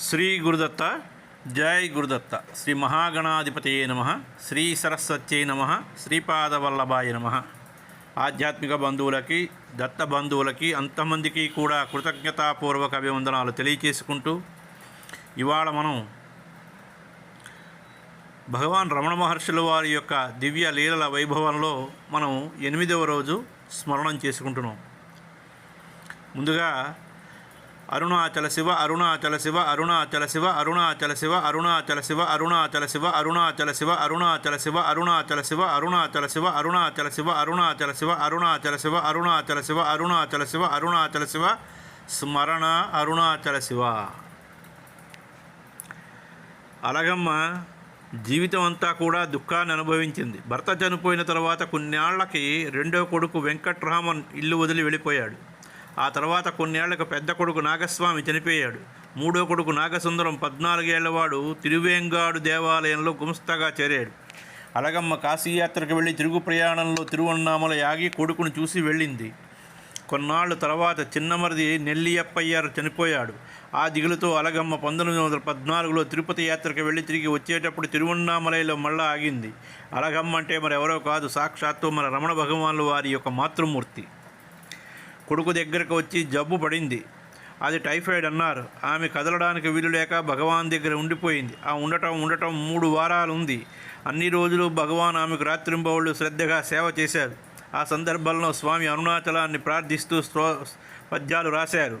శ్రీ గురుదత్త జై గురుదత్త. శ్రీ మహాగణాధిపతయే నమ. శ్రీ సరస్వత్యై నమ. శ్రీపాదవల్లభాయ నమ. ఆధ్యాత్మిక బంధువులకి దత్త బంధువులకి అంతమందికి కూడా కృతజ్ఞతాపూర్వక అభివందనాలు తెలియచేసుకుంటూ ఇవాళ మనం భగవాన్ రమణ మహర్షుల వారి యొక్క దివ్య లీలల వైభవంలో మనం ఎనిమిదవ రోజు స్మరణం చేసుకుంటున్నాం. ముందుగా అరుణాచల శివ అరుణాచల శివ అరుణాచల శివ అరుణాచల శివ అరుణాచల శివ అరుణాచల శివ అరుణాచల శివ అరుణాచల శివ అరుణాచల శివ అరుణాచల శివ అరుణాచల శివ అరుణాచల శివ అరుణాచల శివ అరుణాచల శివ అరుణాచల శివ అరుణాచల శివ స్మరణ అరుణాచల శివ అలగమ్మ జీవితం అంతా కూడా దుఃఖాన్ని అనుభవించింది భర్త చనిపోయిన తర్వాత కొన్నేళ్ళకి రెండో కొడుకు వెంకట్రామన్ ఇల్లు వదిలి వెళ్ళిపోయాడు ఆ తర్వాత కొన్నేళ్ళకు పెద్ద కొడుకు నాగస్వామి చనిపోయాడు. మూడో కొడుకు నాగసుందరం పద్నాలుగేళ్ళవాడు తిరువేంగాడు దేవాలయంలో గుమస్తాగా చేరాడు. అలగమ్మ కాశీయాత్రకు వెళ్ళి తిరుగు ప్రయాణంలో తిరువన్నామల యాగి కొడుకును చూసి వెళ్ళింది. కొన్నాళ్ళు తర్వాత చిన్నమరిది నెల్లియప్పయ్యారు చనిపోయాడు. ఆ దిగులుతో అలగమ్మ పంతొమ్మిది వందల పద్నాలుగులో తిరుపతి యాత్రకు వెళ్ళి తిరిగి వచ్చేటప్పుడు తిరువన్నామలైలో మళ్ళా ఆగింది. అలగమ్మ అంటే మరి ఎవరో కాదు సాక్షాత్తు మన రమణ భగవాన్లు వారి యొక్క మాతృమూర్తి. కొడుకు దగ్గరకు వచ్చి జబ్బు పడింది. అది టైఫాయిడ్ అన్నారు. ఆమె కదలడానికి వీలు లేక భగవాన్ దగ్గర ఉండిపోయింది. ఆ ఉండటం ఉండటం మూడు వారాలు ఉంది అన్ని రోజులు భగవాన్ ఆమెకు రాత్రింబవుళ్ళు శ్రద్ధగా సేవ చేశారు. ఆ సందర్భంలో స్వామి అరుణాచలాన్ని ప్రార్థిస్తూ స్త్రో పద్యాలు రాశారు.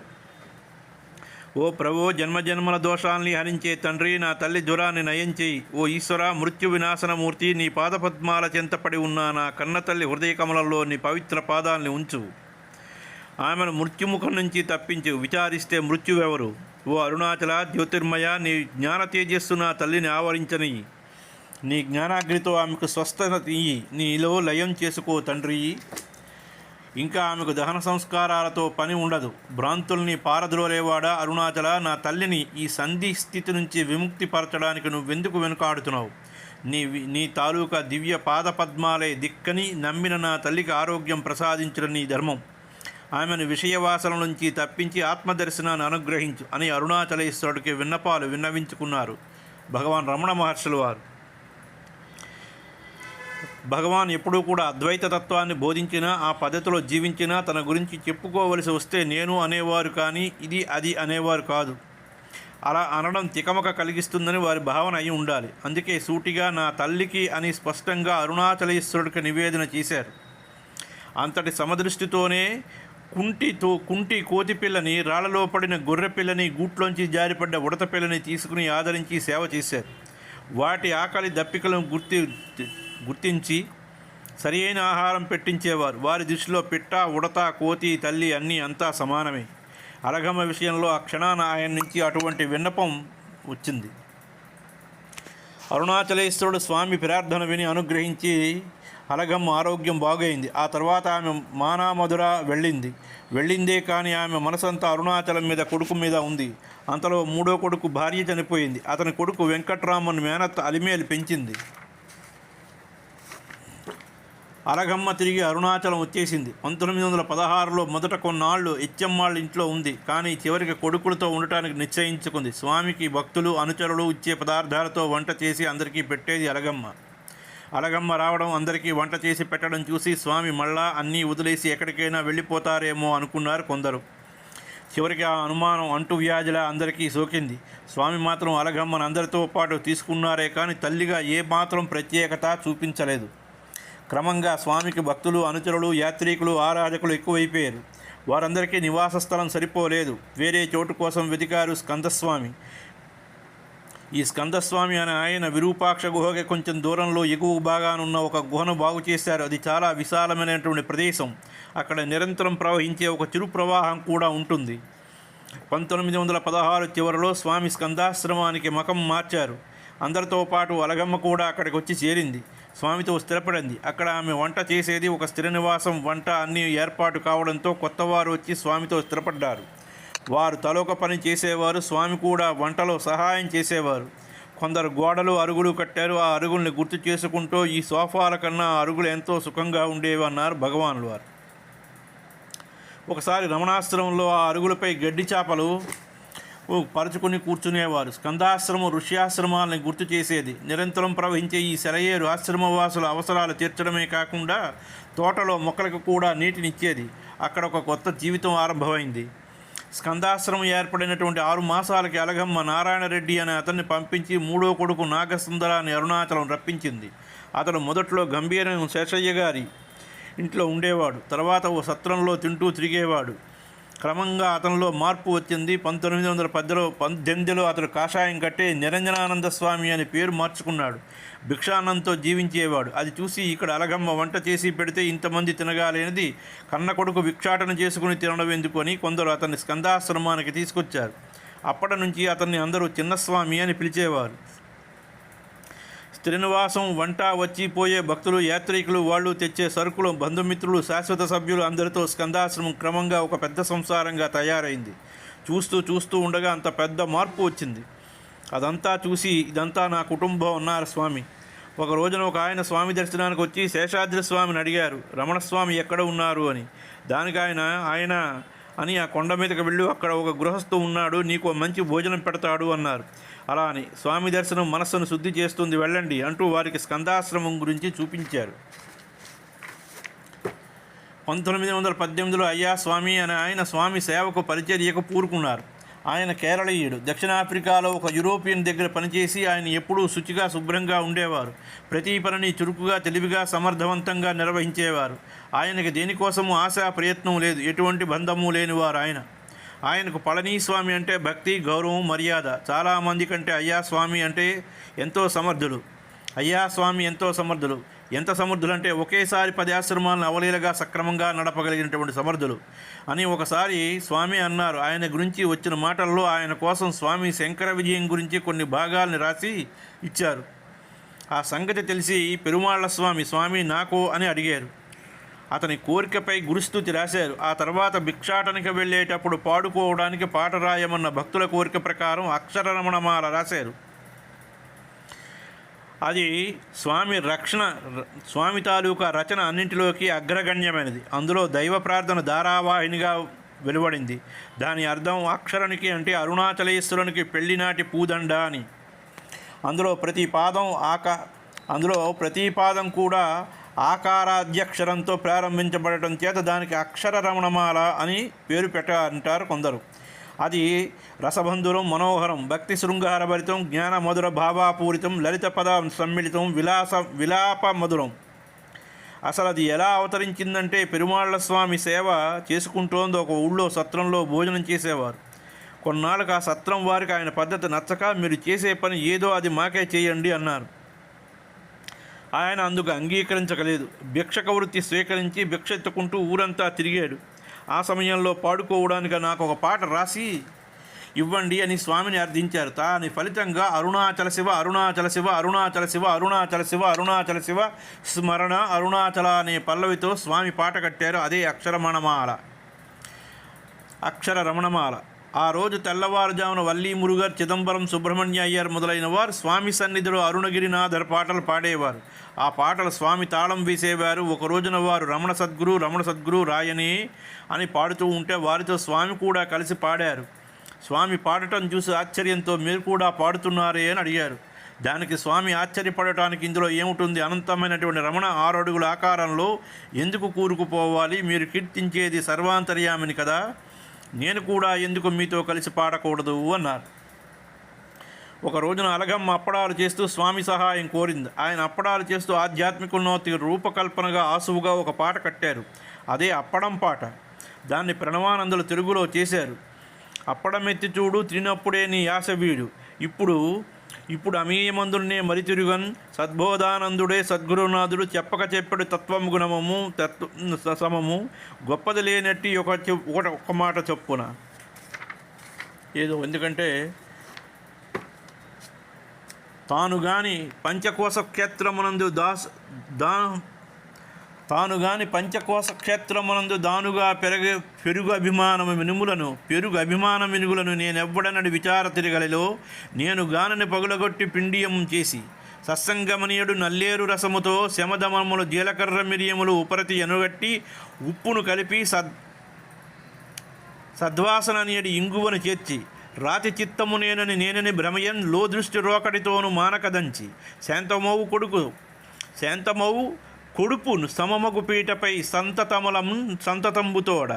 ఓ ప్రభో జన్మజన్మల దోషాల్ని హరించే తండ్రి నా తల్లి జ్వరాన్ని నయం చేయి. ఓ ఈశ్వర మృత్యు వినాశనమూర్తి నీ పాదపద్మాల చెంతపడి ఉన్న నా కన్నతల్లి హృదయ కమలంలో నీ పవిత్ర పాదాల్ని ఉంచు. ఆమెను మృత్యుముఖం నుంచి తప్పించు. విచారిస్తే మృత్యువెవరు? ఓ అరుణాచల జ్యోతిర్మయ నీ జ్ఞాన తేజస్సు నా తల్లిని ఆవరించని. నీ జ్ఞానాగ్నితో ఆమెకు స్వస్థత ఇయ్యి నీలో లయం చేసుకో తండ్రి. ఇంకా ఆమెకు దహన సంస్కారాలతో పని ఉండదు. భ్రాంతుల్ని పారద్రోలేవాడా అరుణాచల? నా తల్లిని ఈ సంధి స్థితి నుంచి విముక్తి పరచడానికి నువ్వెందుకు వెనుకాడుతున్నావు? నీ వి- నీ తాలూకా దివ్య పాదపద్మాలే దిక్కని నమ్మిన నా తల్లికి ఆరోగ్యం ప్రసాదించడం నీ ధర్మం. ఆమెను విషయవాసన నుంచి తప్పించి ఆత్మదర్శనాన్ని అనుగ్రహించు అని అరుణాచలేశ్వరుడికి విన్నపాలు విన్నవించుకున్నారు భగవాన్ రమణ మహర్షులు వారు. భగవాన్ ఎప్పుడూ కూడా అద్వైత తత్వాన్ని బోధించినా ఆ పద్ధతిలో జీవించినా తన గురించి చెప్పుకోవలసి వస్తే నేను అనేవారు కానీ ఇది అది అనేవారు కాదు. అలా అనడం తికమక కలిగిస్తుందని వారి భావన అయి ఉండాలి. అందుకే సూటిగా నా తల్లికి అని స్పష్టంగా అరుణాచలేశ్వరుడికి నివేదన చేశారు. అంతటి సమదృష్టితోనే కుంటితో కుంటి కోతిపిల్లని రాళ్ళలో పడిన గొర్రె పిల్లని గూట్లోంచి జారిపడ్డ ఉడత పిల్లని తీసుకుని ఆదరించి సేవ చేశారు. వాటి ఆకలి దప్పికలను గుర్తి గుర్తించి సరి అయిన ఆహారం పెట్టించేవారు. వారి దృష్టిలో పిట్ట ఉడత కోతి తల్లి అన్నీ అంతా సమానమే. అలగమ్మ విషయంలో ఆ క్షణాన ఆయన నుంచి అటువంటి విన్నపం వచ్చింది. అరుణాచలేశ్వరుడు స్వామి ప్రార్థన విని అనుగ్రహించి అలగమ్మ ఆరోగ్యం బాగైంది. ఆ తర్వాత ఆమె మానామధుర వెళ్ళింది. వెళ్ళిందే కానీ ఆమె మనసంతా అరుణాచలం మీద కొడుకు మీద ఉంది. అంతలో మూడో కొడుకు భార్య చనిపోయింది. అతని కొడుకు వెంకట్రామన్ మేనత్త అలిమేలు పెంచింది. అలగమ్మ తిరిగి అరుణాచలం వచ్చేసింది. పంతొమ్మిది వందల పదహారులో మొదట కొన్నాళ్ళు ఇచ్చమ్మాళ్ళ ఇంట్లో ఉంది. కానీ చివరికి కొడుకులతో ఉండటానికి నిశ్చయించుకుంది. స్వామికి భక్తులు అనుచరులు ఇచ్చే పదార్థాలతో వంట చేసి అందరికీ పెట్టేది అలగమ్మ. అలగమ్మ రావడం అందరికీ వంట చేసి పెట్టడం చూసి స్వామి మళ్ళా అన్నీ వదిలేసి ఎక్కడికైనా వెళ్ళిపోతారేమో అనుకున్నారు కొందరు. చివరికి ఆ అనుమానం అంటువ్యాధిలా అందరికీ సోకింది. స్వామి మాత్రం అలగమ్మను అందరితో పాటు తీసుకున్నారే కానీ తల్లిగా ఏ మాత్రం ప్రత్యేకత చూపించలేదు. క్రమంగా స్వామికి భక్తులు అనుచరులు యాత్రికులు ఆరాధకులు ఎక్కువైపోయారు. వారందరికీ నివాస స్థలం సరిపోలేదు. వేరే చోటు కోసం వెతికారు స్కందస్వామి. ఈ స్కందస్వామి అనే ఆయన విరూపాక్ష గుహకి కొంచెం దూరంలో ఎగువ భాగానున్న ఒక గుహను బాగు చేశారు. అది చాలా విశాలమైనటువంటి ప్రదేశం. అక్కడ నిరంతరం ప్రవహించే ఒక చిరు ప్రవాహం కూడా ఉంటుంది. పంతొమ్మిది వందల పదహారు చివరిలో స్వామి స్కందాశ్రమానికి మకం మార్చారు. అందరితో పాటు అలగమ్మ కూడా అక్కడికి వచ్చి చేరింది. స్వామితో స్థిరపడింది. అక్కడ ఆమె వంట చేసేది ఒక స్థిర నివాసం వంట అన్నీ ఏర్పాటు కావడంతో కొత్తవారు వచ్చి స్వామితో స్థిరపడ్డారు. వారు తలొక పని చేసేవారు స్వామి కూడా వంటలో సహాయం చేసేవారు. కొందరు గోడలు అరుగులు కట్టారు ఆ అరుగుల్ని గుర్తు చేసుకుంటూ ఈ సోఫాల కన్నా అరుగులు ఎంతో సుఖంగా ఉండేవి అన్నారు భగవానులు వారు. ఒకసారి రమణాశ్రమంలో ఆ అరుగులపై గడ్డి చేపలు పరుచుకుని కూర్చునేవారు. స్కందాశ్రమం ఋష్యాశ్రమాలను గుర్తు చేసేది. నిరంతరం ప్రవహించే ఈ సెలయేరు ఆశ్రమవాసుల అవసరాలు తీర్చడమే కాకుండా తోటలో మొక్కలకు కూడా నీటినిచ్చేది. అక్కడ ఒక కొత్త జీవితం ఆరంభమైంది. స్కందాశ్రమం ఏర్పడినటువంటి ఆరు మాసాలకి అలగమ్మ నారాయణరెడ్డి అనే అతన్ని పంపించి మూడో కొడుకు నాగసుందరాన్ని అరుణాచలం రప్పించింది. అతడు మొదట్లో గంభీరం శేషయ్య గారి ఇంట్లో ఉండేవాడు. తర్వాత ఓ సత్రంలో తింటూ తిరిగేవాడు. క్రమంగా అతనిలో మార్పు వచ్చింది. పంతొమ్మిది వందల పద్దెలో పద్దెనిమిదిలో అతడు కాషాయం కట్టే నిరంజనానంద స్వామి అని పేరు మార్చుకున్నాడు. భిక్షానంతో జీవించేవాడు. అది చూసి ఇక్కడ అలగమ్మ వంట చేసి పెడితే ఇంతమంది తినగాలేనిది కన్న కొడుకు భిక్షాటన చేసుకుని తినడం ఎందుకు అని కొందరు అతన్ని స్కందాశ్రమానికి తీసుకొచ్చారు. అప్పటి నుంచి అతన్ని అందరూ చిన్నస్వామి అని పిలిచేవారు. శ్రీనివాసం వంట వచ్చి పోయే భక్తులు యాత్రికులు వాళ్ళు తెచ్చే సరుకులు బంధుమిత్రులు శాశ్వత సభ్యులు అందరితో స్కందాశ్రమం క్రమంగా ఒక పెద్ద సంసారంగా తయారైంది. చూస్తూ చూస్తూ ఉండగా అంత పెద్ద మార్పు వచ్చింది. అదంతా చూసి ఇదంతా నా కుటుంబం అన్నారు స్వామి. ఒక రోజున ఒక ఆయన స్వామి దర్శనానికి వచ్చి శేషాద్రి స్వామిని అడిగారు రమణస్వామి ఎక్కడ ఉన్నారు? అని. దానికి ఆయన ఆయన అని ఆ కొండ మీదకి వెళ్ళి అక్కడ ఒక గృహస్థు ఉన్నాడు నీకు మంచి భోజనం పెడతాడు అన్నారు. అలా అని స్వామి దర్శనం మనస్సును శుద్ధి చేస్తుంది వెళ్ళండి అంటూ వారికి స్కందాశ్రమం గురించి చూపించారు. పంతొమ్మిది వందల పద్దెనిమిదిలో అయ్యా స్వామి అని ఆయన స్వామి సేవకు పరిచర్యకు పూరుకున్నారు. ఆయన కేరళీయుడు. దక్షిణాఫ్రికాలో ఒక యూరోపియన్ దగ్గర పనిచేసి ఆయన ఎప్పుడూ శుచిగా శుభ్రంగా ఉండేవారు. ప్రతి పనిని చురుకుగా తెలివిగా సమర్థవంతంగా నిర్వహించేవారు. ఆయనకి దేనికోసము ఆశా ప్రయత్నం లేదు. ఎటువంటి బంధము లేనివారు ఆయన. ఆయనకు పళనీస్వామి అంటే భక్తి గౌరవం మర్యాద. చాలామంది కంటే అయ్యా స్వామి అంటే ఎంతో సమర్థులు. అయ్యా స్వామి ఎంతో సమర్థులు. ఎంత సమర్థులు అంటే ఒకేసారి పది ఆశ్రమాలను అవలీలగా సక్రమంగా నడపగలిగినటువంటి సమర్థులు. అని ఒకసారి స్వామి అన్నారు. ఆయన గురించి వచ్చిన మాటల్లో ఆయన కోసం స్వామి శంకర విజయం గురించి కొన్ని భాగాల్ని రాసి ఇచ్చారు. ఆ సంగతి తెలిసి పెరుమాళ్ళ స్వామి స్వామి నాకో అని అడిగారు. అతని కోరికపై గురుస్థుతి రాశారు. ఆ తర్వాత భిక్షాటనకి వెళ్ళేటప్పుడు పాడుకోవడానికి పాట రాయమన్న భక్తుల కోరిక ప్రకారం అక్షర రమణమాల రాశారు. అది స్వామి రక్షణ స్వామి తాలూకా రచన అన్నింటిలోకి అగ్రగణ్యమైనది. అందులో దైవ ప్రార్థన ధారావాహినిగా వెలువడింది. దాని అర్థం అక్షరానికి అంటే అరుణాచలేశ్వరునికి పెళ్ళినాటి పూదండ అని. అందులో ప్రతి పాదం ఆక అందులో ప్రతి పాదం కూడా ఆకారాధ్యక్షరంతో ప్రారంభించబడటం చేత దానికి అక్షర రమణమాల అని పేరు పెట్టారంటారు కొందరు. అది రసబంధురం మనోహరం భక్తి శృంగారభరితం జ్ఞాన మధుర భావాపూరితం లలిత పద సమ్మిళితం విలాస విలాప మధురం. అసలు అది ఎలా అవతరించిందంటే పెరుమాళ్ళ స్వామి సేవ చేసుకుంటోంది ఒక ఊళ్ళో సత్రంలో భోజనం చేసేవారు. కొన్నాళ్ళకు ఆ సత్రం వారికి ఆయన పద్ధతి నచ్చక మీరు చేసే పని ఏదో అది మాకే చేయండి అన్నారు. ఆయన అందుకు అంగీకరించగలేదు భిక్షక వృత్తి స్వీకరించి భిక్ష ఎత్తుకుంటూ ఊరంతా తిరిగాడు. ఆ సమయంలో పాడుకోవడానికి నాకు ఒక పాట రాసి ఇవ్వండి అని స్వామిని అర్థించారు. తాని ఫలితంగా అరుణాచల శివ అరుణాచల శివ అరుణాచల శివ అరుణాచల శివ అరుణాచల శివ స్మరణ అరుణాచల అనే పల్లవితో స్వామి పాట కట్టారు. అదే అక్షరమణమాల అక్షర రమణమాల. ఆ రోజు తెల్లవారుజామున వల్లీ మురుగర్ చిదంబరం సుబ్రహ్మణ్య అయ్యర్ మొదలైన వారు స్వామి సన్నిధిలో అరుణగిరినాథర్ పాటలు పాడేవారు. ఆ పాటలు స్వామి తాళం వేసేవారు. ఒక రోజున వారు రమణ సద్గురు రమణ సద్గురు రాయని అని పాడుతూ ఉంటే వారితో స్వామి కూడా కలిసి పాడారు. స్వామి పాడటం చూసి ఆశ్చర్యంతో మీరు కూడా పాడుతున్నారే అని అడిగారు. దానికి స్వామి ఆశ్చర్యపడటానికి ఇందులో ఏముంటుంది? అనంతమైనటువంటి రమణ ఆరడుగుల ఆకారంలో ఎందుకు కూరుకుపోవాలి? మీరు కీర్తించేది సర్వాంతర్యామిని కదా. నేను కూడా ఎందుకు మీతో కలిసి పాడకూడదు అన్నారు. ఒక రోజున అలగమ్మ అప్పడాలు చేస్తూ స్వామి సహాయం కోరింది. ఆయన అప్పడాలు చేస్తూ ఆధ్యాత్మికోన్నతి రూపకల్పనగా ఆసువుగా ఒక పాట కట్టారు. అదే అప్పడం పాట. దాన్ని ప్రణవానందులు తెలుగులో చేశారు. అప్పడం ఎత్తి చూడు తినప్పుడే నీ యాస వీడు. ఇప్పుడు ఇప్పుడు అమీయమందునే మరితిరుగన్ సద్బోధానందుడే సద్గురునాథుడు చెప్పక చెప్పడు తత్వం గుణమము తత్వ సమము. గొప్పది లేనట్టి ఒక ఒకటి ఒక్క మాట చెప్పున. ఏదో ఎందుకంటే తాను గాని పంచకోశ క్షేత్రమునందు దాస్ దా తాను గాని పంచకోశ క్షేత్రమునందు దానుగా పెరగ పెరుగు అభిమానము మినుములను పెరుగు అభిమాన మినుగులను నేనెవ్వడనడి విచార తిరగలిలో నేను గానని పగులగొట్టి పిండియం చేసి సత్సంగమనీయుడు నల్లేరు రసముతో శమదమములు జీలకర్ర మిరియములు ఉపరతి ఎనుగట్టి ఉప్పును కలిపి సద్ సద్వాసన ఇంగువను చేర్చి రాతి చిత్తము నేనని నేనని భ్రమయన్లో దృష్టి రోకడితోను మానకదంచి శాంతమవు కొడుకు శాంతమవు కొడుపును సమమగు పీటపై సంతతమలం సంతతంబుతోడ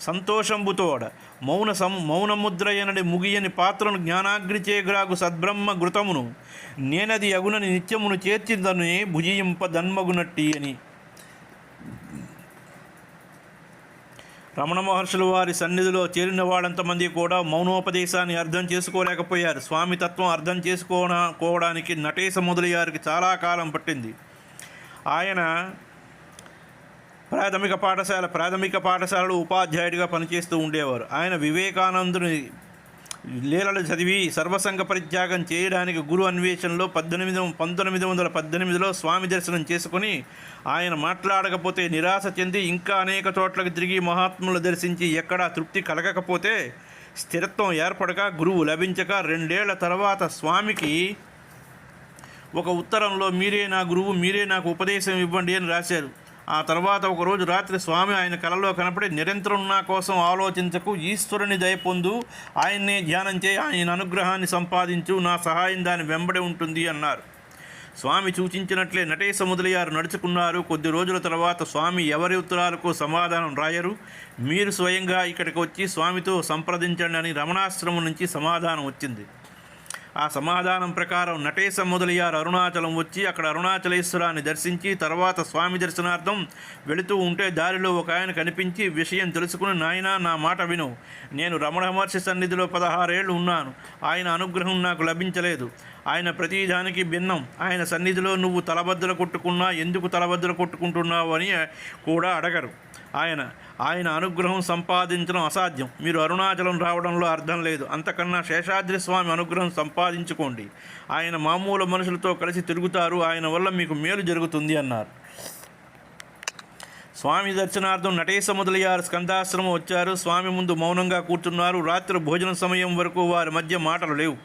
సంతోషంబుతోడ మౌన సం మౌనముద్రయనడి ముగియని పాత్రను జ్ఞానాగ్రిచేగ్రాగు సద్బ్రహ్మ ఘృతమును నేనది అగునని నిత్యమును చేర్చిందను భుజింప దన్మగునట్టి అని రమణ మహర్షులు వారి సన్నిధిలో చేరిన వాళ్ళంతమంది కూడా మౌనోపదేశాన్ని అర్థం చేసుకోలేకపోయారు. స్వామి తత్వం అర్థం చేసుకోవడానికి నటేశ మొదలయ్యారికి చాలా కాలం పట్టింది. ఆయన ప్రాథమిక పాఠశాల ప్రాథమిక పాఠశాలలో ఉపాధ్యాయుడిగా పనిచేస్తూ ఉండేవారు. ఆయన వివేకానందుని లీలలు చదివి సర్వసంగ పరిత్యాగం చేయడానికి గురు అన్వేషణలో పద్దెనిమిది పంతొమ్మిది వందల పద్దెనిమిదిలో స్వామి దర్శనం చేసుకుని ఆయన మాట్లాడకపోతే నిరాశ చెంది ఇంకా అనేక చోట్లకు తిరిగి మహాత్ములు దర్శించి ఎక్కడా తృప్తి కలగకపోతే స్థిరత్వం ఏర్పడక గురువు లభించక రెండేళ్ళ తర్వాత స్వామికి ఒక ఉత్తరంలో మీరే నా గురువు మీరే నాకు ఉపదేశం ఇవ్వండి అని రాశారు. ఆ తర్వాత ఒకరోజు రాత్రి స్వామి ఆయన కలలో కనపడి నిరంతరం నా కోసం ఆలోచించకు ఈశ్వరుని దయ పొందు ఆయన్నే ధ్యానం చేయి ఆయన అనుగ్రహాన్ని సంపాదించు నా సహాయం దాని వెంబడి ఉంటుంది అన్నారు. స్వామి సూచించినట్లే నటేశ ముదలయ్యారు నడుచుకున్నారు. కొద్ది రోజుల తర్వాత స్వామి ఎవరి ఉత్తరాలకు సమాధానం రాయరు. మీరు స్వయంగా ఇక్కడికి వచ్చి స్వామితో సంప్రదించండి అని రమణాశ్రమం నుంచి సమాధానం వచ్చింది. ఆ సమాధానం ప్రకారం నటేశ మొదలయ్యారు. అరుణాచలం వచ్చి అక్కడ అరుణాచలేశ్వరాన్ని దర్శించి తర్వాత స్వామి దర్శనార్థం వెళుతూ ఉంటే దారిలో ఒక ఆయన కనిపించి విషయం తెలుసుకుని నాయనా నా మాట విను. నేను రమణ మహర్షి సన్నిధిలో పదహారేళ్ళు ఉన్నాను. ఆయన అనుగ్రహం నాకు లభించలేదు. ఆయన ప్రతిదానికి భిన్నం. ఆయన సన్నిధిలో నువ్వు తలబద్దలు కొట్టుకున్నా ఎందుకు తలబద్దలు కొట్టుకుంటున్నావు అని కూడా అడగరు. ఆయన ఆయన అనుగ్రహం సంపాదించడం అసాధ్యం. మీరు అరుణాచలం రావడంలో అర్థం లేదు. అంతకన్నా శేషాద్రి స్వామి అనుగ్రహం సంపాదించుకోండి. ఆయన మామూలు మనుషులతో కలిసి తిరుగుతారు. ఆయన వల్ల మీకు మేలు జరుగుతుంది అన్నారు. స్వామి దర్శనార్థం నటేశ మొదలయ్యారు స్కందాశ్రమం వచ్చారు. స్వామి ముందు మౌనంగా కూర్చున్నారు. రాత్రి భోజన సమయం వరకు వారి మధ్య మాటలు లేవు.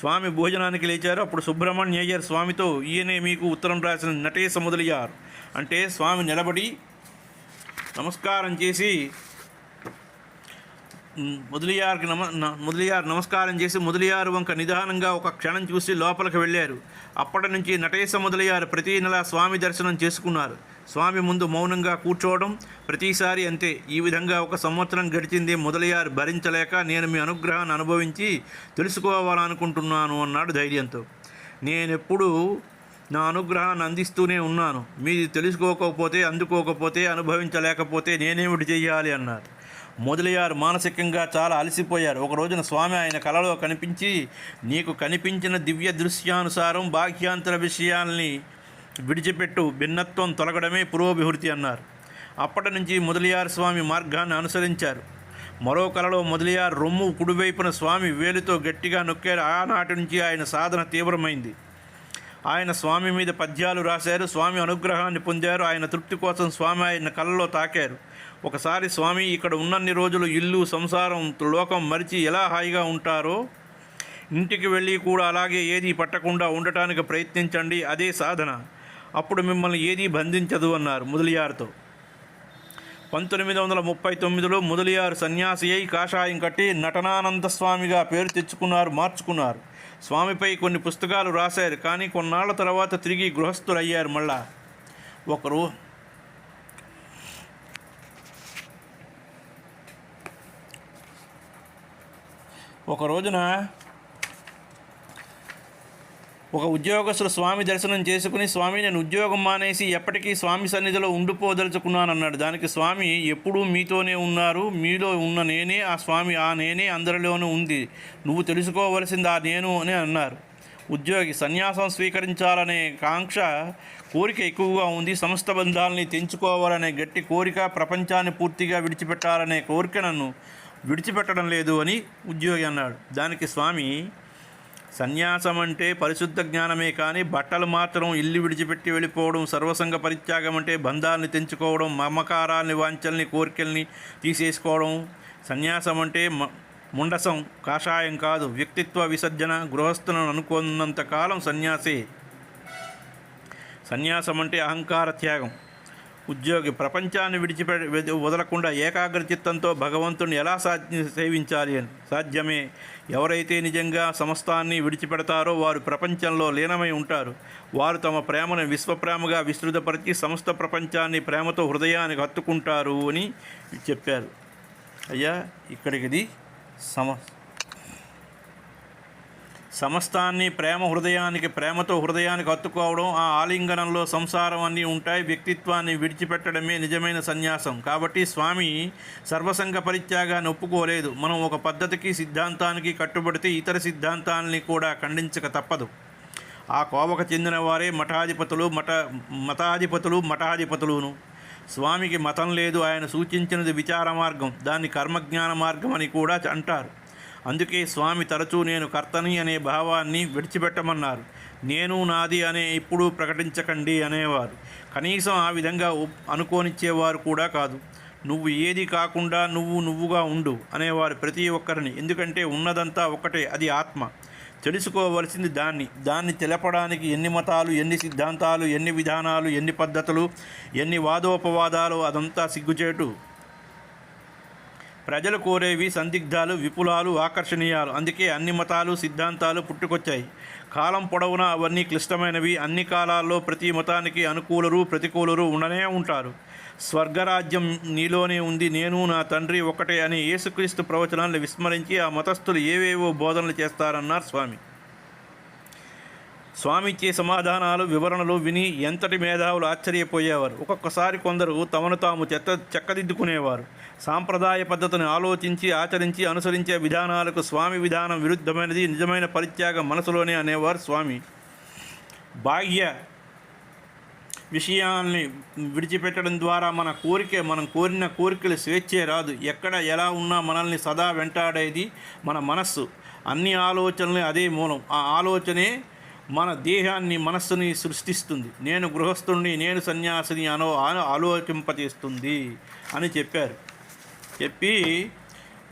స్వామి భోజనానికి లేచారు. అప్పుడు సుబ్రహ్మణ్య అయ్యర్ స్వామితో ఈయనే మీకు ఉత్తరం రాసిన నటేశ మొదలయ్యారు అంటే స్వామి నిలబడి నమస్కారం చేసి ముదలియార్కి నమ ముదలియార్ నమస్కారం చేసి ముదలియారు వంక నిదానంగా ఒక క్షణం చూసి లోపలికి వెళ్ళారు. అప్పటి నుంచి నటేశ ముదలియారు ప్రతి నెల స్వామి దర్శనం చేసుకున్నారు. స్వామి ముందు మౌనంగా కూర్చోవడం ప్రతిసారి అంతే. ఈ విధంగా ఒక సంవత్సరం గడిచింది. ముదలియారు భరించలేక నేను మీ అనుగ్రహాన్ని అనుభవించి తెలుసుకోవాలనుకుంటున్నాను అన్నాడు ధైర్యంతో. నేనెప్పుడు నా అనుగ్రహాన్ని అందిస్తూనే ఉన్నాను. మీది తెలుసుకోకపోతే అందుకోకపోతే అనుభవించలేకపోతే నేనేమిటి చేయాలి అన్నారు. మొదలయ్యారు మానసికంగా చాలా అలసిపోయారు. ఒక రోజున స్వామి ఆయన కలలో కనిపించి నీకు కనిపించిన దివ్య దృశ్యానుసారం బాహ్యాంతర విషయాల్ని విడిచిపెట్టు భిన్నత్వం తొలగడమే పురోభివృద్ధి అన్నారు. అప్పటి నుంచి మొదలియార్ స్వామి మార్గాన్ని అనుసరించారు. మరో కలలో మొదలియార్ రొమ్ము కుడివైపున స్వామి వేలుతో గట్టిగా నొక్కారు. ఆనాటి నుంచి ఆయన సాధన తీవ్రమైంది. ఆయన స్వామి మీద పద్యాలు రాశారు స్వామి అనుగ్రహాన్ని పొందారు ఆయన తృప్తి కోసం స్వామి ఆయన కళ్ళలో తాకారు. ఒకసారి స్వామి ఇక్కడ ఉన్నన్ని రోజులు ఇల్లు సంసారం లోకం మరిచి ఎలా హాయిగా ఉంటారో ఇంటికి వెళ్ళి కూడా అలాగే ఏది పట్టకుండా ఉండటానికి ప్రయత్నించండి అదే సాధన. అప్పుడు మిమ్మల్ని ఏదీ బంధించదు అన్నారు ముదలియార్తో. పంతొమ్మిది వందల ముప్పై తొమ్మిదిలో ముదలియారు సన్యాసి అయి కాషాయం కట్టి నటనానంద స్వామిగా పేరు తెచ్చుకున్నారు మార్చుకున్నారు. స్వామిపై కొన్ని పుస్తకాలు రాశారు కానీ కొన్నాళ్ళ తర్వాత తిరిగి గృహస్థులయ్యారు మళ్ళా. ఒకరు ఒక రోజున ఒక ఉద్యోగస్తుడు స్వామి దర్శనం చేసుకుని స్వామి నేను ఉద్యోగం మానేసి ఎప్పటికీ స్వామి సన్నిధిలో ఉండిపోదలుచుకున్నాను అన్నాడు దానికి స్వామి ఎప్పుడూ మీతోనే ఉన్నారు. మీలో ఉన్న నేనే ఆ స్వామి ఆ నేనే అందరిలోనూ ఉంది. నువ్వు తెలుసుకోవలసింది ఆ నేను అని అన్నారు. ఉద్యోగి సన్యాసం స్వీకరించాలనే కాంక్ష కోరిక ఎక్కువగా ఉంది. సమస్త బంధాలని తెంచుకోవాలనే గట్టి కోరిక ప్రపంచాన్ని పూర్తిగా విడిచిపెట్టాలనే కోరిక నన్ను విడిచిపెట్టడం లేదు అని ఉద్యోగి అన్నాడు. దానికి స్వామి సన్యాసం అంటే పరిశుద్ధ జ్ఞానమే కానీ బట్టలు మాత్రం ఇల్లు విడిచిపెట్టి వెళ్ళిపోవడం సర్వసంగ పరిత్యాగం అంటే బంధాలని తెంచుకోవడం మమకారాల్ని వాంఛల్ని కోరికల్ని తీసేసుకోవడం. సన్యాసం అంటే మ- ముండసం కాషాయం కాదు వ్యక్తిత్వ విసర్జన గృహస్థులను అనుకున్నంతకాలం సన్యాసే సన్యాసం. అంటే అహంకార త్యాగం. ఉద్యోగి ప్రపంచాన్ని విడిచిపె వెద- వదలకుండా ఏకాగ్రచిత్తంతో భగవంతుని ఎలా సాధ్య సేవించాలి అని. సాధ్యమే. ఎవరైతే నిజంగా సమస్తాన్ని విడిచిపెడతారో వారు ప్రపంచంలో లీనమై ఉంటారు. వారు తమ ప్రేమను విశ్వప్రేమగా విస్తృతపరిచి సమస్త ప్రపంచాన్ని ప్రేమతో హృదయానికి హత్తుకుంటారు అని చెప్పారు. అయ్యా ఇక్కడికి సమ సమస్తాన్ని ప్రేమ హృదయానికి ప్రేమతో హృదయానికి హత్తుకోవడం ఆ ఆలింగనంలో సంసారం అన్నీ ఉంటాయి వ్యక్తిత్వాన్ని విడిచిపెట్టడమే నిజమైన సన్యాసం. కాబట్టి స్వామి సర్వసంగ పరిత్యాగాన్ని ఒప్పుకోలేదు. మనం ఒక పద్ధతికి సిద్ధాంతానికి కట్టుబడితే ఇతర సిద్ధాంతాలని కూడా ఖండించక తప్పదు. ఆ కోవకు చెందిన వారే మఠాధిపతులు మఠ మతాధిపతులు మఠాధిపతులును. స్వామికి మతం లేదు ఆయన సూచించినది విచార మార్గం దాన్ని కర్మజ్ఞాన మార్గం అని కూడా అంటారు. అందుకే స్వామి తరచూ నేను కర్తని అనే భావాన్ని విడిచిపెట్టమన్నారు. నేను నాది అనే ఇప్పుడు ప్రకటించకండి అనేవారు. కనీసం ఆ విధంగా అనుకోనిచ్చేవారు కూడా కాదు. నువ్వు ఏది కాకుండా నువ్వు నువ్వుగా ఉండు అనేవారు ప్రతి ఒక్కరిని. ఎందుకంటే ఉన్నదంతా ఒకటే అది ఆత్మ. తెలుసుకోవలసింది దాన్ని. దాన్ని తెలపడానికి ఎన్ని మతాలు ఎన్ని సిద్ధాంతాలు ఎన్ని విధానాలు ఎన్ని పద్ధతులు ఎన్ని వాదోపవాదాలు అదంతా సిగ్గుచేటు. ప్రజలు కోరేవి సందిగ్ధాలు విపులాలు ఆకర్షణీయాలు. అందుకే అన్ని మతాలు సిద్ధాంతాలు పుట్టుకొచ్చాయి. కాలం పొడవునా అవన్నీ క్లిష్టమైనవి. అన్ని కాలాల్లో ప్రతి మతానికి అనుకూలరు ప్రతికూలరు ఉండనే ఉంటారు. స్వర్గరాజ్యం నీలోనే ఉంది. నేను నా తండ్రి ఒకటే అని యేసుక్రీస్తు ప్రవచనాలను విస్మరించి ఆ మతస్థులు ఏవేవో బోధనలు చేస్తారన్నారు స్వామి. స్వామిచ్చే సమాధానాలు వివరణలు విని ఎంతటి మేధావులు ఆశ్చర్యపోయేవారు. ఒక్కొక్కసారి కొందరు తమను తాము చెత్త చెక్కదిద్దుకునేవారు. సాంప్రదాయ పద్ధతిని ఆలోచించి ఆచరించి అనుసరించే విధానాలకు స్వామి విధానం విరుద్ధమైనది నిజమైన పరిత్యాగం మనసులోనే అనేవారు స్వామి. బాహ్య విషయాల్ని విడిచిపెట్టడం ద్వారా మన కోరిక మనం కోరిన కోరికలు స్వేచ్ఛే రాదు. ఎక్కడ ఎలా ఉన్నా మనల్ని సదా వెంటాడేది మన మనస్సు. అన్ని ఆలోచనలు అదే మూలం. ఆ ఆలోచనే మన దేహాన్ని మనస్సుని సృష్టిస్తుంది. నేను గృహస్థుణ్ణి నేను సన్యాసిని అనో ఆలోచింపజేస్తుంది అని చెప్పారు. చెప్పి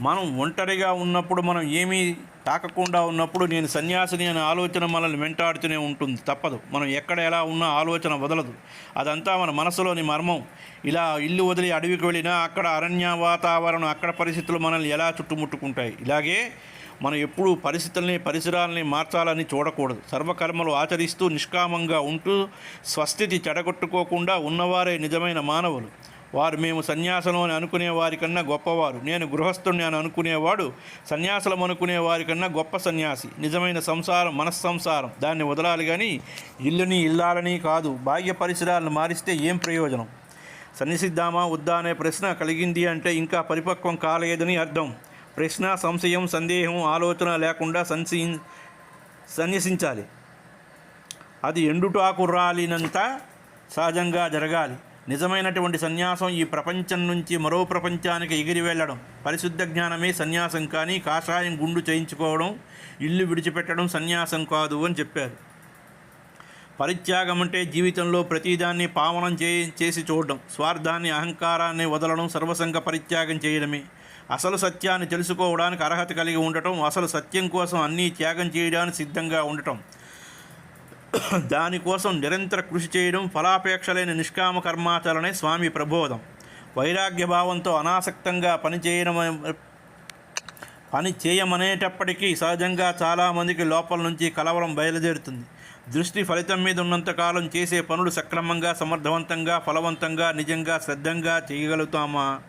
మనం ఒంటరిగా ఉన్నప్పుడు మనం ఏమీ తాకకుండా ఉన్నప్పుడు నేను సన్యాసిని అనే ఆలోచన మనల్ని వెంటాడుతూనే ఉంటుంది. తప్పదు. మనం ఎక్కడ ఎలా ఉన్నా ఆలోచన వదలదు. అదంతా మన మనసులోని మర్మం. ఇలా ఇల్లు వదిలి అడవికి వెళ్ళినా అక్కడ అరణ్య వాతావరణం అక్కడ పరిస్థితులు మనల్ని ఎలా చుట్టుముట్టుకుంటాయి? ఇలాగే మనం ఎప్పుడూ పరిస్థితుల్ని పరిసరాలని మార్చాలని చూడకూడదు. సర్వకర్మలు ఆచరిస్తూ నిష్కామంగా ఉంటూ స్వస్థితి చెడగొట్టుకోకుండా ఉన్నవారే నిజమైన మానవులు. వారు మేము సన్యాసం అని అనుకునే వారికన్నా గొప్పవారు. నేను గృహస్థుణ్ణి అని అనుకునేవాడు సన్యాసులం అనుకునే వారికన్నా గొప్ప సన్యాసి. నిజమైన సంసారం మనస్సంసారం. దాన్ని వదలాలి కానీ ఇల్లుని ఇల్లాలని కాదు. బాహ్య పరిసరాలను మారిస్తే ఏం ప్రయోజనం? సన్నిసిద్దామా వద్దా అనే ప్రశ్న కలిగింది అంటే ఇంకా పరిపక్వం కాలేదని అర్థం. ప్రశ్న సంశయం సందేహం ఆలోచన లేకుండా సంశీ సన్యసించాలి. అది ఎండుటాకు రాలినంత సహజంగా జరగాలి. నిజమైనటువంటి సన్యాసం ఈ ప్రపంచం నుంచి మరో ప్రపంచానికి ఎగిరి వెళ్ళడం. పరిశుద్ధ జ్ఞానమే సన్యాసం కానీ కాషాయం గుండు చేయించుకోవడం ఇల్లు విడిచిపెట్టడం సన్యాసం కాదు అని చెప్పారు. పరిత్యాగం అంటే జీవితంలో ప్రతిదాన్ని పావనం చే చేసి చూడడం స్వార్థాన్ని అహంకారాన్ని వదలడం సర్వసంగ పరిత్యాగం చేయడమే. అసలు సత్యాన్ని తెలుసుకోవడానికి అర్హత కలిగి ఉండటం అసలు సత్యం కోసం అన్నీ త్యాగం చేయడానికి సిద్ధంగా ఉండటం. దానికోసం నిరంతర కృషి చేయడం ఫలాపేక్ష లేని నిష్కామ కర్మాచరణే స్వామి ప్రబోధం. వైరాగ్య భావంతో అనాసక్తంగా పనిచేయడం పని చేయమనేటప్పటికీ సహజంగా చాలామందికి లోపల నుంచి కలవరం బయలుదేరుతుంది. దృష్టి ఫలితం మీద ఉన్నంతకాలం చేసే పనులు సక్రమంగా సమర్థవంతంగా ఫలవంతంగా నిజంగా శ్రద్ధంగా చేయగలుగుతామా?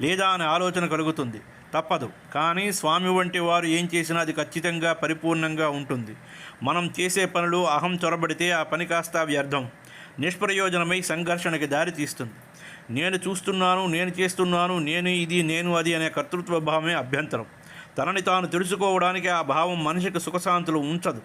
లేదా అనే ఆలోచన కలుగుతుంది. తప్పదు. కానీ స్వామి వంటి వారు ఏం చేసినా అది ఖచ్చితంగా పరిపూర్ణంగా ఉంటుంది. మనం చేసే పనులు అహం చొరబడితే ఆ పని కాస్త వ్యర్థం. నిష్ప్రయోజనమై సంఘర్షణకి దారితీస్తుంది నేను చూస్తున్నాను నేను చేస్తున్నాను నేను ఇది నేను అది అనే కర్తృత్వ భావమే అభ్యంతరం. తనని తాను తెలుసుకోవడానికి ఆ భావం మనిషికి సుఖశాంతులు ఉంచదు.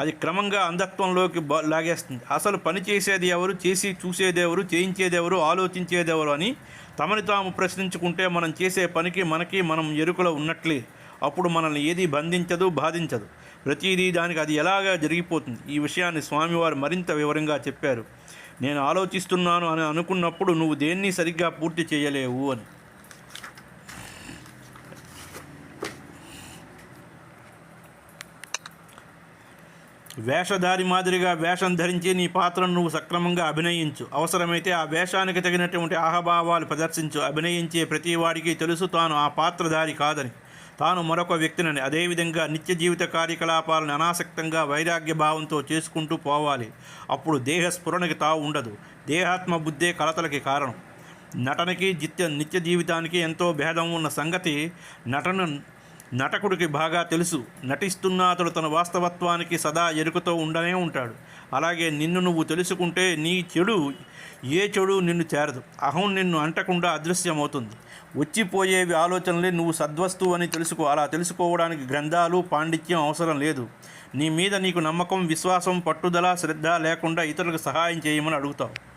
అది క్రమంగా అంధత్వంలోకి లాగేస్తుంది. అసలు పని చేసేది ఎవరు? చేసి చూసేదెవరు చేయించేదెవరు ఆలోచించేదెవరు ఆలోచించేది ఎవరు అని తమని తాము ప్రశ్నించుకుంటే మనం చేసే పనికి మనకి మనం ఎరుకలో ఉన్నట్లే. అప్పుడు మనల్ని ఏది బంధించదు బాధించదు. ప్రతిదీ దానికి అది ఎలాగా జరిగిపోతుంది? ఈ విషయాన్ని స్వామివారు మరింత వివరంగా చెప్పారు. నేను ఆలోచిస్తున్నాను అని అనుకున్నప్పుడు నువ్వు దేన్ని సరిగ్గా పూర్తి చేయలేవు అని. వేషధారి మాదిరిగా వేషం ధరించి నీ పాత్రను నువ్వు సక్రమంగా అభినయించు. అవసరమైతే ఆ వేషానికి తగినటువంటి ఆహభావాలు ప్రదర్శించు. అభినయించే ప్రతి వాడికి తెలుసు తాను ఆ పాత్రధారి కాదని. తాను మరొక వ్యక్తినని. అదేవిధంగా నిత్య జీవిత కార్యకలాపాలను అనాసక్తంగా వైరాగ్య భావంతో చేసుకుంటూ పోవాలి. అప్పుడు దేహ స్ఫురణకి తావు ఉండదు. దేహాత్మ బుద్ధే కలతలకి కారణం. నటనకి నిత్య నిత్య జీవితానికి ఎంతో భేదం ఉన్న సంగతి నటన నటకుడికి బాగా తెలుసు. నటిస్తున్న అతడు తన వాస్తవత్వానికి సదా ఎరుకతో ఉండనే ఉంటాడు. అలాగే నిన్ను నువ్వు తెలుసుకుంటే నీ చెడు ఏ చెడు నిన్ను చేరదు. అహం నిన్ను అంటకుండా అదృశ్యమవుతుంది. వచ్చిపోయేవి ఆలోచనలే నువ్వు సద్వస్తువు అని తెలుసుకో అలా తెలుసుకోవడానికి గ్రంథాలు పాండిత్యం అవసరం లేదు. నీ మీద నీకు నమ్మకం విశ్వాసం పట్టుదల శ్రద్ధ లేకుండా ఇతరులకు సహాయం చేయమని అడుగుతావు.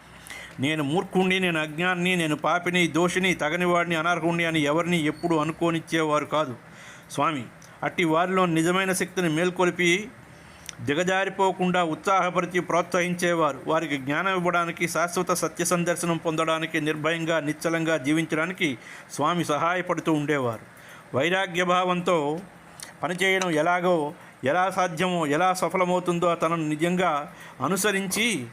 నేను మూర్ఖుణ్ణి నేను అజ్ఞాన్ని నేను పాపిని దోషిని తగనివాడిని అనర్హుణ్ణి అని ఎవరిని ఎప్పుడు అనుకోనిచ్చేవారు కాదు. స్వామి అట్టి వారిలో నిజమైన శక్తిని మేల్కొలిపి దిగజారిపోకుండా ఉత్సాహపరిచి ప్రోత్సహించేవారు. వారికి జ్ఞానం ఇవ్వడానికి శాశ్వత సత్య సందర్శనం పొందడానికి నిర్భయంగా నిశ్చలంగా జీవించడానికి స్వామి సహాయపడుతూ ఉండేవారు. వైరాగ్య భావంతో పనిచేయడం ఎలాగో ఎలా సాధ్యమో ఎలా సఫలమవుతుందో తనను నిజంగా అనుసరించి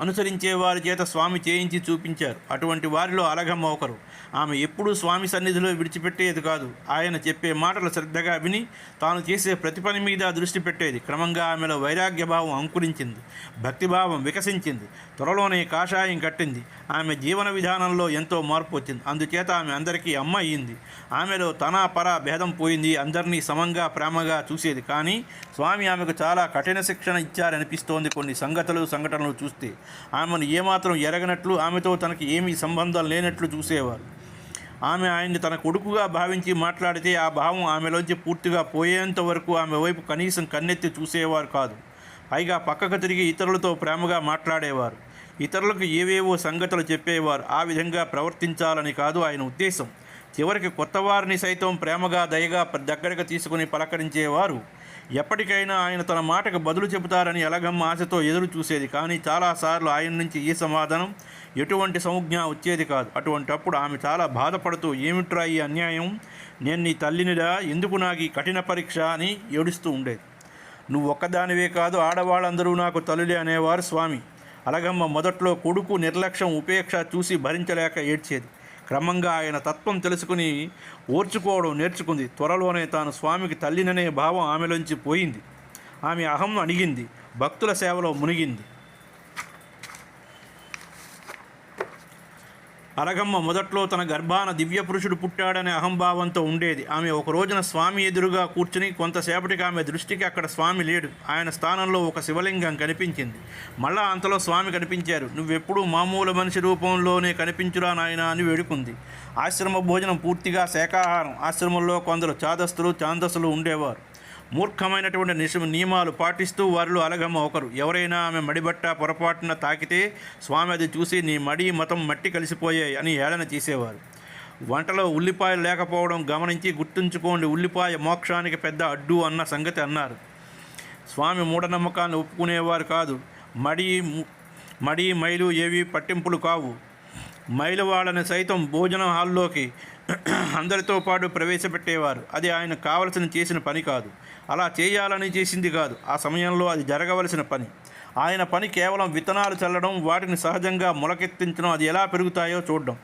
అనుసరించే వారి చేత స్వామి చేయించి చూపించారు. అటువంటి వారిలో అలగమ్మ ఒకరు. ఆమె ఎప్పుడూ స్వామి సన్నిధిలో విడిచిపెట్టేది కాదు. ఆయన చెప్పే మాటలు శ్రద్ధగా విని తాను చేసే ప్రతి పని మీద దృష్టి పెట్టేది. క్రమంగా ఆమెలో వైరాగ్య భావం అంకురించింది. భక్తిభావం వికసించింది. త్వరలోనే కాషాయం కట్టింది. ఆమె జీవన విధానంలో ఎంతో మార్పు వచ్చింది. అందుచేత ఆమె అందరికీ అమ్మ అయ్యింది. ఆమెలో తనా పరా భేదం పోయింది. అందరినీ సమంగా ప్రేమగా చూసేది. కానీ స్వామి ఆమెకు చాలా కఠిన శిక్షణ ఇచ్చారనిపిస్తోంది కొన్ని సంగతులు సంఘటనలు చూస్తే. ఆమెను ఏమాత్రం ఎరగనట్లు ఆమెతో తనకి ఏమీ సంబంధం లేనట్లు చూసేవారు. ఆమె ఆయన్ని తన కొడుకుగా భావించి మాట్లాడితే ఆ భావం ఆమెలోంచి పూర్తిగా పోయేంత వరకు ఆమె వైపు కనీసం కన్నెత్తి చూసేవారు కాదు. పైగా పక్కకు తిరిగి ఇతరులతో ప్రేమగా మాట్లాడేవారు. ఇతరులకు ఏవేవో సంగతులు చెప్పేవారు. ఆ విధంగా ప్రవర్తించాలని కాదు ఆయన ఉద్దేశం. చివరికి కొత్త వారిని సైతం ప్రేమగా దయగా దగ్గరకు తీసుకుని పలకరించేవారు. ఎప్పటికైనా ఆయన తన మాటకు బదులు చెబుతారని ఎలగమ్మ ఆశతో ఎదురు చూసేది. కానీ చాలాసార్లు ఆయన నుంచి ఈ సమాధానం ఎటువంటి సంజ్ఞ వచ్చేది కాదు. అటువంటప్పుడు ఆమె చాలా బాధపడుతూ ఏమిట్రా ఈ అన్యాయం? నేను నీ తల్లినిరా ఎందుకు నాకు ఈ కఠిన పరీక్ష? అని ఏడుస్తూ ఉండేది. నువ్వు ఒక్కదానివే కాదు ఆడవాళ్ళందరూ నాకు తల్లులే అనేవారు స్వామి. అలగమ్మ మొదట్లో కొడుకు నిర్లక్ష్యం ఉపేక్ష చూసి భరించలేక ఏడ్చేది. క్రమంగా ఆయన తత్వం తెలుసుకుని ఓర్చుకోవడం నేర్చుకుంది. త్వరలోనే తాను స్వామికి తల్లిననే భావం ఆమెలోంచి పోయింది. ఆమె అహం అణిగింది. భక్తుల సేవలో మునిగింది. అరగమ్మ మొదట్లో తన గర్భాన దివ్య పురుషుడు పుట్టాడనే అహంభావంతో ఉండేది. ఆమె ఒక రోజున స్వామి ఎదురుగా కూర్చుని కొంతసేపటికి ఆమె దృష్టికి అక్కడ స్వామి లేడు. ఆయన స్థానంలో ఒక శివలింగం కనిపించింది. మళ్ళా అంతలో స్వామి కనిపించారు. నువ్వెప్పుడూ మామూలు మనిషి రూపంలోనే కనిపించురా నాయన అని వేడుకుంది. ఆశ్రమ భోజనం పూర్తిగా శాఖాహారం. ఆశ్రమంలో కొందరు చాదస్తులు చాందస్సులు ఉండేవారు. మూర్ఖమైనటువంటి నిష నియమాలు పాటిస్తూ వారిలో అలగమ్మ ఒకరు. ఎవరైనా ఆమె మడిబట్ట పొరపాటున తాకితే స్వామి అది చూసి నీ మడి మతం మట్టి కలిసిపోయాయి అని ఏళన చేసేవారు. వంటలో ఉల్లిపాయలు లేకపోవడం గమనించి గుర్తుంచుకోండి ఉల్లిపాయ మోక్షానికి పెద్ద అడ్డు అన్న సంగతి అన్నారు. స్వామి మూఢనమ్మకాన్ని ఒప్పుకునేవారు కాదు. మడి మడి మైలు ఏవి పట్టింపులు కావు. మైలు వాళ్ళని సైతం భోజన హాల్లోకి అందరితో పాటు ప్రవేశపెట్టేవారు. అది ఆయన కావలసిన చేసిన పని కాదు. అలా చేయాలని చేసింది కాదు. ఆ సమయంలో అది జరగవలసిన పని. ఆయన పని కేవలం విత్తనాలు చల్లడం వాటిని సహజంగా మొలకెత్తించడం అది ఎలా పెరుగుతాయో చూడడం.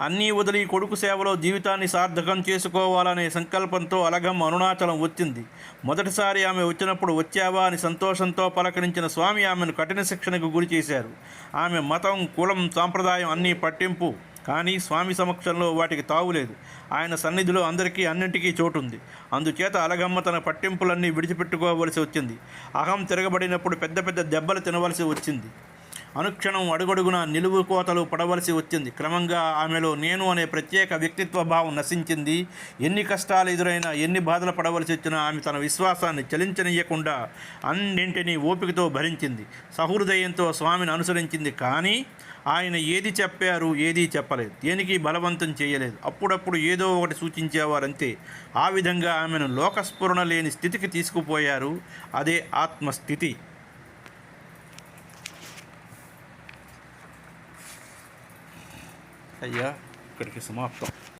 అన్నీ వదిలి కొడుకు సేవలో జీవితాన్ని సార్థకం చేసుకోవాలనే సంకల్పంతో అలగం అరుణాచలం వచ్చింది. మొదటిసారి ఆమె వచ్చినప్పుడు వచ్చావా అని సంతోషంతో పలకరించిన స్వామి ఆమెను కఠిన శిక్షణకు గురి చేశారు. ఆమె మతం కులం సాంప్రదాయం అన్నీ పట్టింపు. కానీ స్వామి సమక్షంలో వాటికి తావులేదు ఆయన సన్నిధిలో అందరికీ అన్నింటికీ చోటుంది. అందుచేత అలగమ్మ తన పట్టింపులన్నీ విడిచిపెట్టుకోవలసి వచ్చింది. అహం తిరగబడినప్పుడు పెద్ద పెద్ద దెబ్బలు తినవలసి వచ్చింది. అనుక్షణం అడుగడుగున నిలువు కోతలు పడవలసి వచ్చింది. క్రమంగా ఆమెలో నేను అనే ప్రత్యేక వ్యక్తిత్వ భావం నశించింది. ఎన్ని కష్టాలు ఎదురైనా ఎన్ని బాధలు పడవలసి వచ్చినా ఆమె తన విశ్వాసాన్ని చలించనీయకుండా అన్నింటినీ ఓపికతో భరించింది. సహృదయంతో స్వామిని అనుసరించింది. కానీ ఆయన ఏది చెప్పారు ఏదీ చెప్పలేదు. దేనికి బలవంతం చేయలేదు. అప్పుడప్పుడు ఏదో ఒకటి సూచించేవారంతే. ఆ విధంగా ఆమెను లోకస్ఫురణ లేని స్థితికి తీసుకుపోయారు. అదే ఆత్మస్థితి. అయ్యా ఇక్కడికి సమాప్తం.